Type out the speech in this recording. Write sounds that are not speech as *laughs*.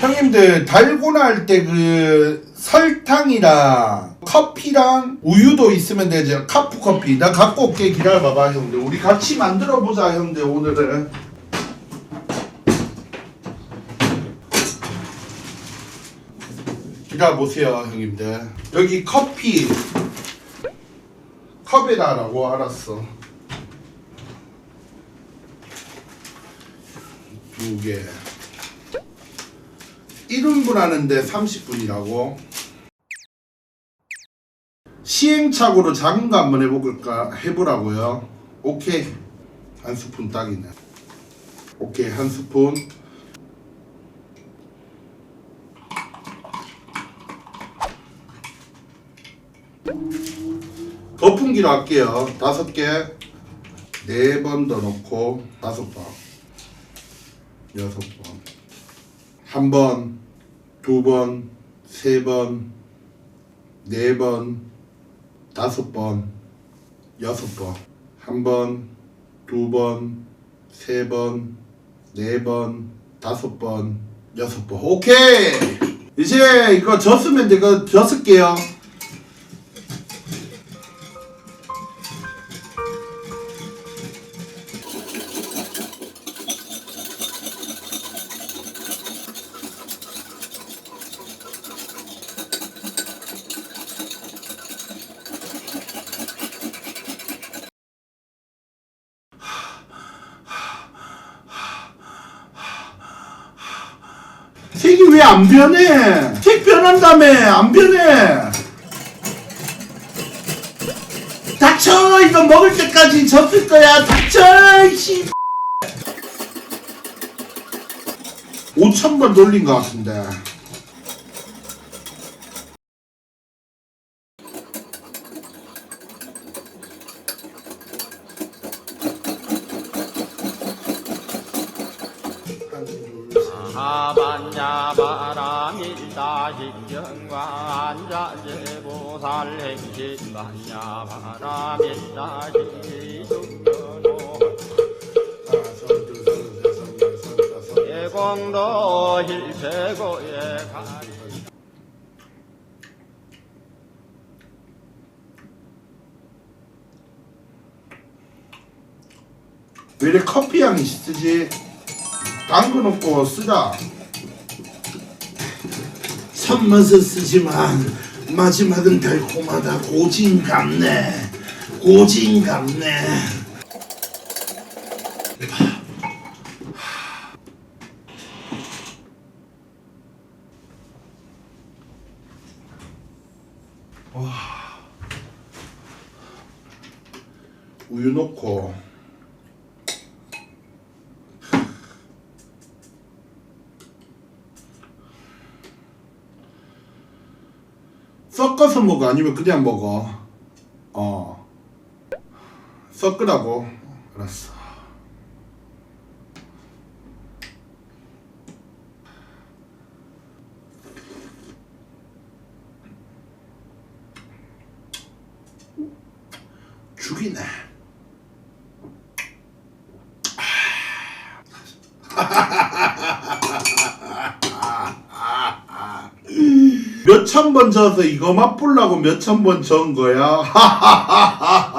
형님들 달고나 할 때 그 설탕이랑 커피랑 우유도 있으면 되죠 카프 커피. 나 갖고 올게. 기다려봐봐 형들. 우리 같이 만들어 보자 형들 오늘은. 기다려보세요 형님들. 여기 커피. 컵에다라고 알았어. 두개 1인분 하는데 30분이라고? 시행착오로 작은 거 한번 해볼까 해보라고요? 오케이. 한 스푼 딱이네. 오케이 한 스푼. 거품기로 할게요. 다섯 개 네 번 더 넣고 다섯 번. 여섯 번. 한 번, 두 번, 세 번, 네 번, 다섯 번, 여섯 번. 한 번, 두 번, 세 번, 네 번, 다섯 번, 여섯 번. 오케이! 이제 이거 졌으면 돼. 이거 졌을게요. 색이 왜 안 변해? 색 변한다며 안 변해. 닥쳐 이거 먹을 때까지 졌을 거야. 닥쳐 씨. 5천 번 돌린 것 같은데 하반야 바람일다 신경과 안자제보살 행신 반야 신중견호 예공도 힐세고에 가왜 이렇게 커피 향이 쓰지? 없고 쓰자. 손맛은 쓰지만 마지막은 달콤하다. 고진감네. 고진감네. 우유 넣고 섞어서 먹어? 아니면 그냥 먹어? 어. 섞으라고. 알았어. 죽이네 *laughs* 몇천 번 져서 이거 맛보려고 몇천 번 전 거야. *laughs*